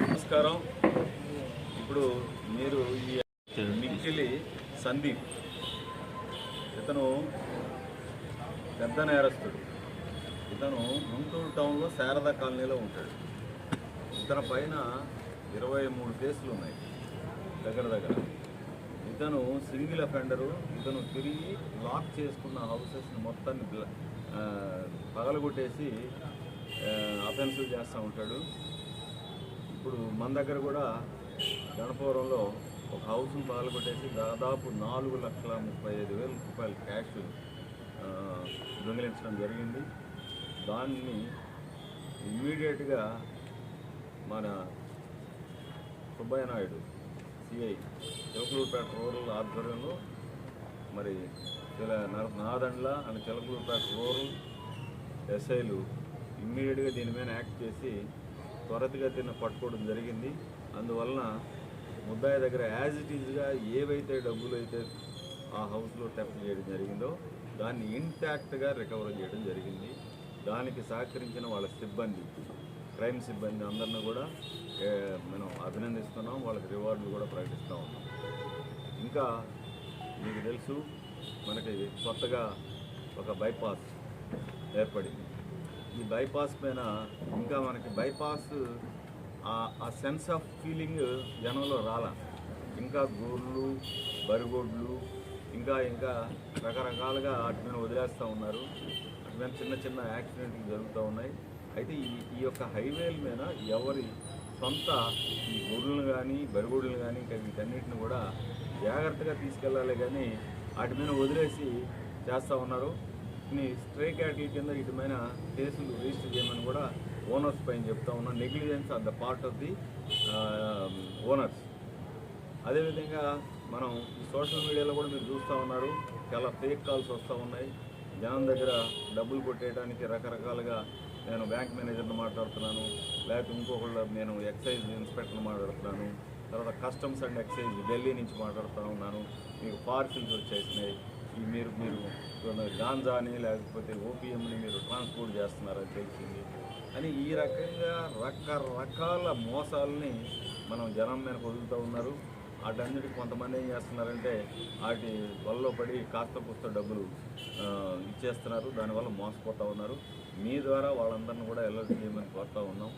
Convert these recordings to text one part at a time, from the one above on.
నమస్కారం. ఇప్పుడు మీరు ఈ మిక్కిలి సందీప్. ఇతను పెద్ద నేరస్తుడు. ఇతను గుంటూరు టౌన్లో శారదా కాలనీలో ఉంటాడు. ఇతని పైన ఇరవై మూడు కేసులు ఉన్నాయి దగ్గర దగ్గర. ఇతను సింగిల్ అఫెండరు. ఇతను తిరిగి లాక్ చేసుకున్న హౌసెస్ని మొత్తాన్ని పగలగొట్టేసి అఫెన్సివ్ చేస్తూ ఉంటాడు. ఇప్పుడు మన దగ్గర కూడా గణపవరంలో ఒక హౌస్ను పాల్గొట్టేసి దాదాపు నాలుగు లక్షల ముప్పై ఐదు వేల రూపాయలు క్యాష్ దొంగిలించడం జరిగింది. దాన్ని ఇమ్మీడియట్గా మన సుబ్బయ్య నాయుడు సిఐ చిలకలూరుపేట రూరల్ ఆధ్వర్యంలో మరి చిల నాదండ్ల అండ్ చిలకలూరుపేట రూరల్ ఎస్ఐలు ఇమ్మీడియట్గా దీని మీద యాక్ట్ చేసి త్వరితగతిన పట్టుకోవడం జరిగింది. అందువలన ముద్దాయి దగ్గర యాజ్ ఇట్ ఈజ్గా ఏవైతే డబ్బులు అయితే ఆ హౌస్లో థెఫ్ట్ చేయడం జరిగిందో దాన్ని ఇంటాక్ట్గా రికవర్ చేయడం జరిగింది. దానికి సహకరించిన వాళ్ళ సిబ్బంది క్రైమ్ సిబ్బంది అందరిని కూడా మనం అభినందిస్తున్నాం. వాళ్ళకి రివార్డులు కూడా ప్రకటిస్తూ ఉన్నాం. ఇంకా మీకు తెలుసు మనకి కొత్తగా ఒక బైపాస్ ఏర్పడింది. ఈ బైపాస్ పైన ఇంకా మనకి బైపాస్ ఆ- సెన్స్ ఆఫ్ ఫీలింగ్ జనంలో రాల. ఇంకా గోర్లు బరిగోడ్లు ఇంకా ఇంకా రకరకాలుగా వాటి మీద వదిలేస్తూ ఉన్నారు. వాటి మీద చిన్న చిన్న యాక్సిడెంట్లు జరుగుతూ ఉన్నాయి. అయితే ఈ ఈ యొక్క హైవేల మీద ఎవరి సొంత ఈ గొర్రెలను కానీ బరిగోడులను కానీ ఇంకా వీటన్నిటిని కూడా జాగ్రత్తగా తీసుకెళ్ళాలి కానీ వాటి మీద వదిలేసి చేస్తూ ఉన్నారు. ఈ స్ట్రే క్యాటిల్ కింద ఇటుమైన కేసులు రిజిస్టర్ చేయమని కూడా ఓనర్స్ పైన చెప్తా ఉన్నాం. Negligence of the part of the owners అదేవిధంగా మనం ఈ సోషల్ మీడియాలో కూడా మీరు చూస్తూ ఉన్నారు. చాలా ఫేక్ కాల్స్ వస్తూ ఉన్నాయి. జనం దగ్గర డబ్బులు కొట్టేయడానికి రకరకాలుగా నేను బ్యాంక్ మేనేజర్ని మాట్లాడుతున్నాను. లేకపోతే ఇంకొకళ్ళు నేను ఎక్సైజ్ ఇన్స్పెక్టర్ని మాట్లాడుతున్నాను. తర్వాత కస్టమ్స్ అండ్ ఎక్సైజ్ ఢిల్లీ నుంచి మాట్లాడుతూ ఉన్నాను. మీకు పార్సిల్స్ వచ్చేసినాయి. ఈ మీరు మీరు గాంజాని లేకపోతే ఓపీఎంని మీరు ట్రాన్స్పోర్ట్ చేస్తున్నారని తెలిసింది అని ఈ రకంగా రకరకాల మోసాలని మనం జనం మీద వదులుతూ ఉన్నారు. వాటన్నిటికి కొంతమంది ఏం చేస్తున్నారంటే వాటి వల్ల పడి కాస్త పుస్త డబ్బులు ఇచ్చేస్తున్నారు. దానివల్ల మోసపోతూ ఉన్నారు. మీ ద్వారా వాళ్ళందరిని కూడా ఎల్లర్ట్ చేయమని కోరుతూ ఉన్నాం.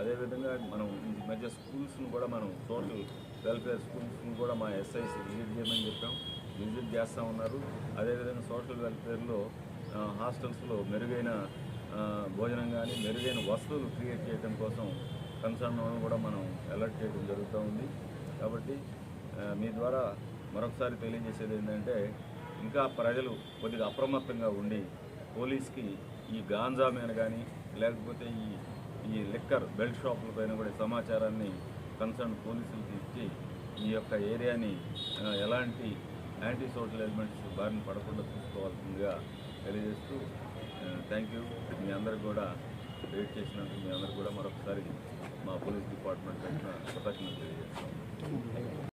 అదేవిధంగా మనం ఈ మధ్య స్కూల్స్ని కూడా మనం సోషల్ వెల్ఫేర్ స్కూల్స్ని కూడా మా ఎస్ఐసి విజిట్ చేయమని చెప్పాం. విజిట్ చేస్తూ ఉన్నారు. అదేవిధంగా సోషల్ వెల్ఫేర్లో హాస్టల్స్లో మెరుగైన భోజనం కానీ మెరుగైన వస్తువులు క్రియేట్ చేయడం కోసం కన్సర్న్ కూడా మనం అలర్ట్ చేయడం జరుగుతూ ఉంది. కాబట్టి మీ ద్వారా మరొకసారి తెలియజేసేది ఏంటంటే ఇంకా ప్రజలు కొద్దిగా అప్రమత్తంగా ఉండి పోలీస్కి ఈ గాంజా మీద కానీ లేకపోతే ఈ ఈ లిక్కర్ బెల్ట్ షాపుల పైన కూడా సమాచారాన్ని కన్సర్న్ పోలీసులకు ఇచ్చి ఈ యొక్క ఏరియాని ఎలాంటి యాంటీ సోషల్ ఎలిమెంట్స్ బారిన పడకుండా చూసుకోవాల్సిందిగా తెలియజేస్తూ థ్యాంక్ యూ మీ అందరికి కూడా వెయిట్ చేసినందుకు మీ అందరికి కూడా మరొకసారి మా పోలీస్ డిపార్ట్మెంట్ తరఫున కృతజ్ఞతలు తెలియజేస్తాం